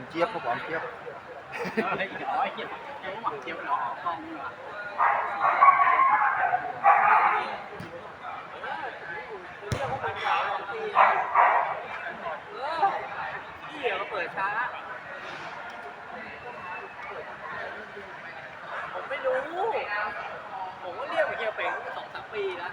านเจี๊ยบครับหวานเทียบเรียวไอ้เจี๊ยบเราเปิดช้าผมไม่รู้ ผมก็เรียกเฮียเป๋งมาสองสามปีแล้ว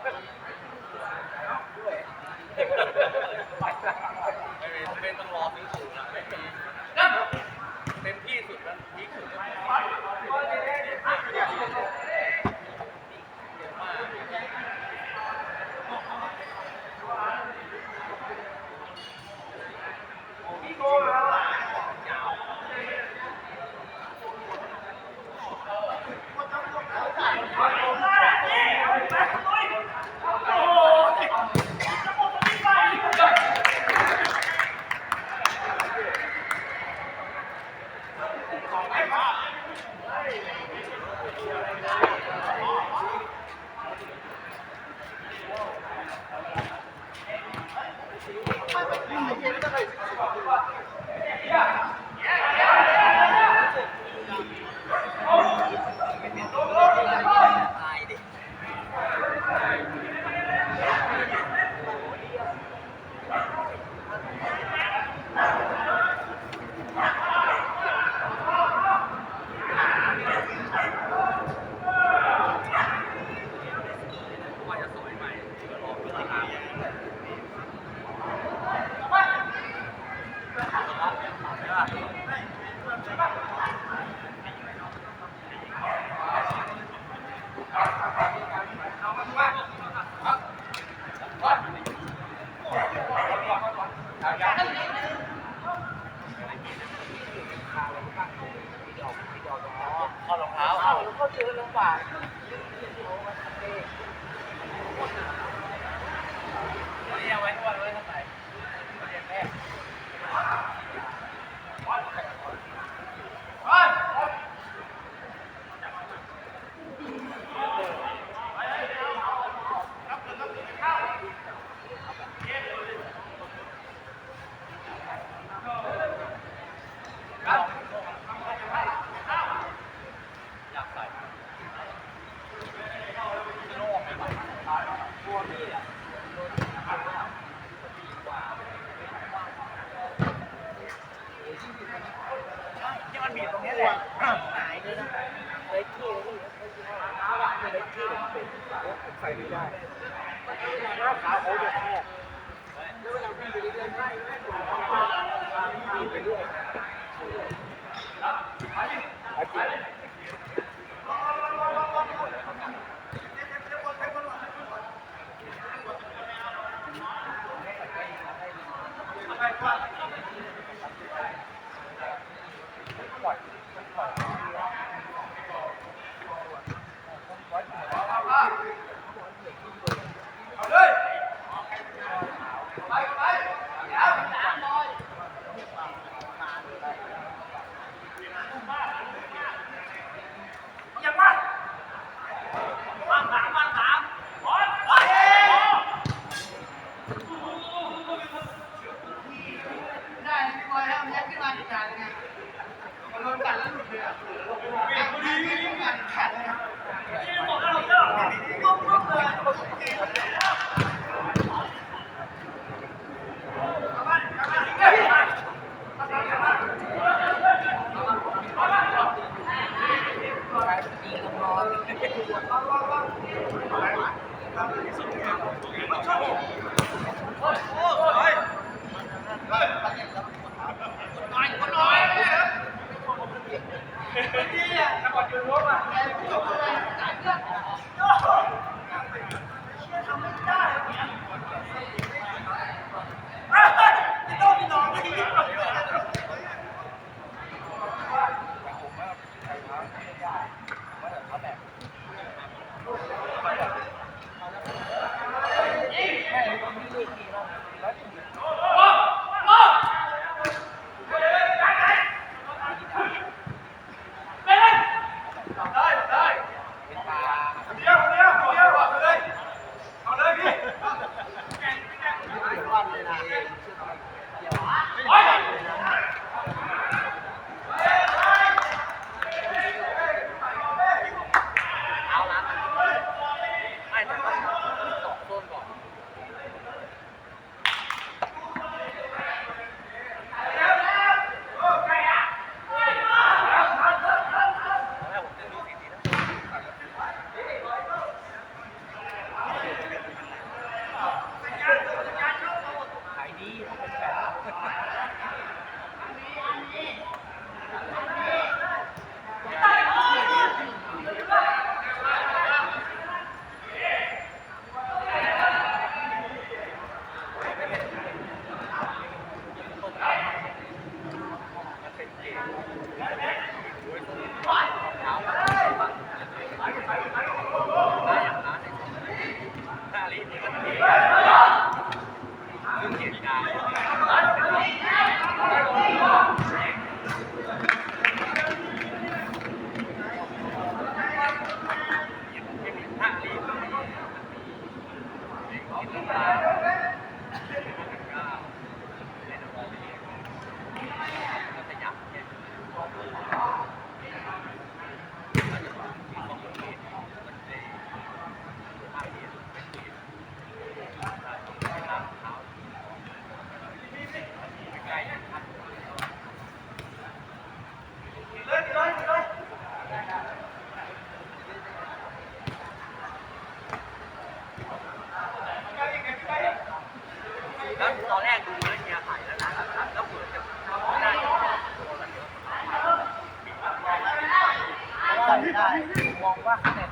Thank you. เข้ารองเท้าเข้าเข้าเชื้อลงกว่า Thank. ได้มองว่าแนน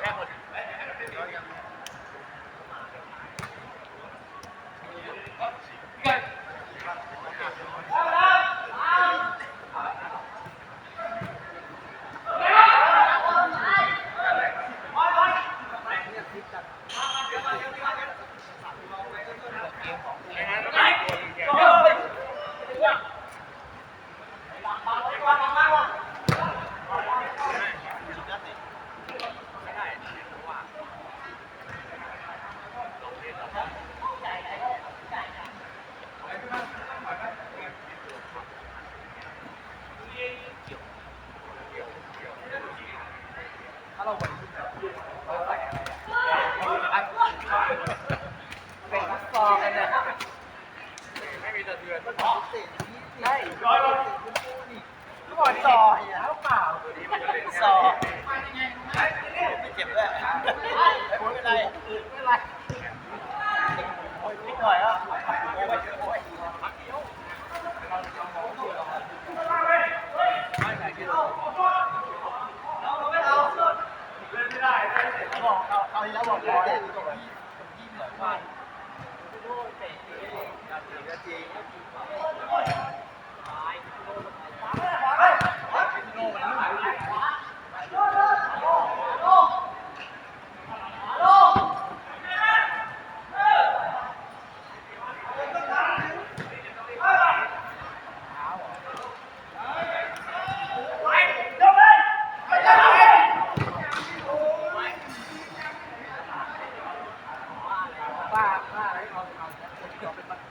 แค่ ต่อเฮีย เอาเอาเอาเป็น